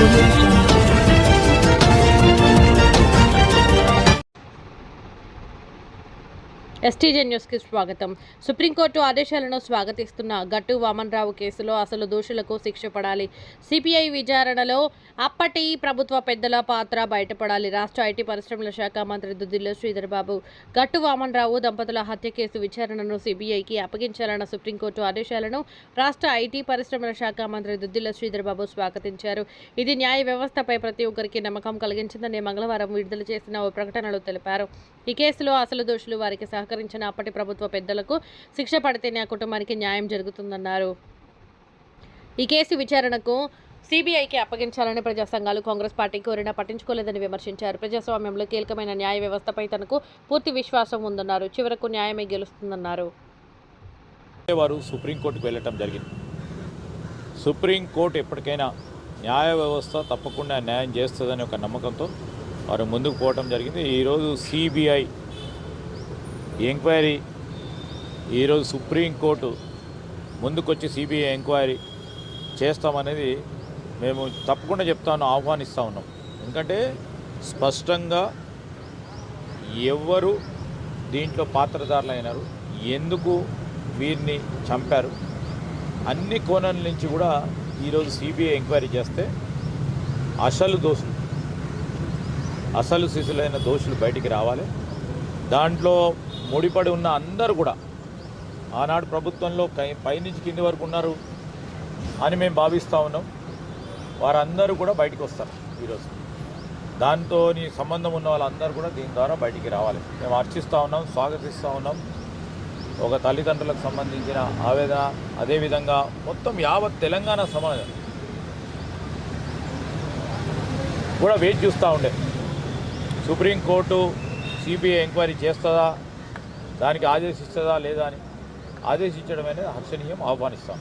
Revolution. STJ న్యూస్కి స్వాగతం. Supreme court ఆదేశాలను స్వాగతిస్తున్న గట్టు వామన్రావు కేసులో అసలు దోషులకు శిక్ష పడాలి. సిపిఐ విచారణలో అప్పటి ప్రభుత్వ పెద్దల పాత్ర బయటపడాలి. రాష్ట్ర ఐటీ పరిశ్రమల శాఖ మంత్రి దుద్దిల్లో శ్రీధర్బాబు గట్టు వామన్రావు దంపతుల హత్య కేసు విచారణను సిబిఐకి అప్పగించాలన్న సుప్రీంకోర్టు ఆదేశాలను రాష్ట్ర ఐటీ పరిశ్రమల శాఖ మంత్రి దుద్దిల్ల శ్రీధర్బాబు స్వాగతించారు. ఇది న్యాయ వ్యవస్థపై ప్రతి ఒక్కరికి నమ్మకం కలిగించిందని మంగళవారం విడుదల చేసిన ఓ ప్రకటనలో తెలిపారు. ఈ కేసులో అసలు దోషులు వారికి సహకరించిన అప్పటి ప్రభుత్వ పెద్దలకు శిక్ష పడితేనే ఆ కుటుంబానికి న్యాయం జరుగుతుందన్నారు. ఈ కేసు విచారణకు సిబిఐకి అప్పగించాలని ప్రజా సంఘాలు కాంగ్రెస్ పార్టీ కోరినా పట్టించుకోలేదని విమర్శించారు. ప్రజాస్వామ్యంలో కీలకమైన న్యాయ వ్యవస్థపై తనకు పూర్తి విశ్వాసం ఉందన్నారు. చివరకు న్యాయమే గెలుస్తుందన్నారు. వారు సుప్రీంకోర్టుకు వెళ్ళటం జరిగింది. సుప్రీంకోర్టు ఎప్పటికైనా న్యాయ వ్యవస్థ తప్పకుండా న్యాయం చేస్తుందని ఒక నమ్మకంతో వారు ముందుకు పోవటం జరిగింది. ఈరోజు సిబిఐ ఎంక్వైరీ. ఈరోజు సుప్రీంకోర్టు ముందుకొచ్చి సిబిఐ ఎంక్వైరీ చేస్తామనేది మేము తప్పకుండా చెప్తా ఉన్నాం ఆహ్వానిస్తూ ఉన్నాం. ఎందుకంటే స్పష్టంగా ఎవరు దీంట్లో పాత్రధారులైనారు. ఎందుకు వీరిని చంపారు? అన్ని కోణాల నుంచి కూడా ఈరోజు సిబిఐ ఎంక్వైరీ చేస్తే అసలు దోషులు అసలు శిశులైన దోషులు బయటికి రావాలి. దాంట్లో ముడిపడి ఉన్న అందరూ కూడా ఆనాడు ప్రభుత్వంలో పైనుంచి కింది వరకు ఉన్నారు అని మేము భావిస్తూ ఉన్నాం. వారందరూ కూడా బయటికి వస్తారు ఈరోజు. దాంతో సంబంధం ఉన్న వాళ్ళందరూ కూడా దీని ద్వారా బయటికి రావాలి. మేము అర్చిస్తూ ఉన్నాం స్వాగతిస్తూ ఉన్నాం. ఒక తల్లిదండ్రులకు సంబంధించిన ఆవేదన అదేవిధంగా మొత్తం యావత్ తెలంగాణ సమాజం కూడా వెయిట్ చూస్తూ ఉండే. సుప్రీంకోర్టు సిబిఐ ఎంక్వైరీ చేస్తుందా? దానికి ఆదేశిస్తుందా లేదా అని ఆదేశించడం అనేది హర్షణీయం ఆహ్వానిస్తాం.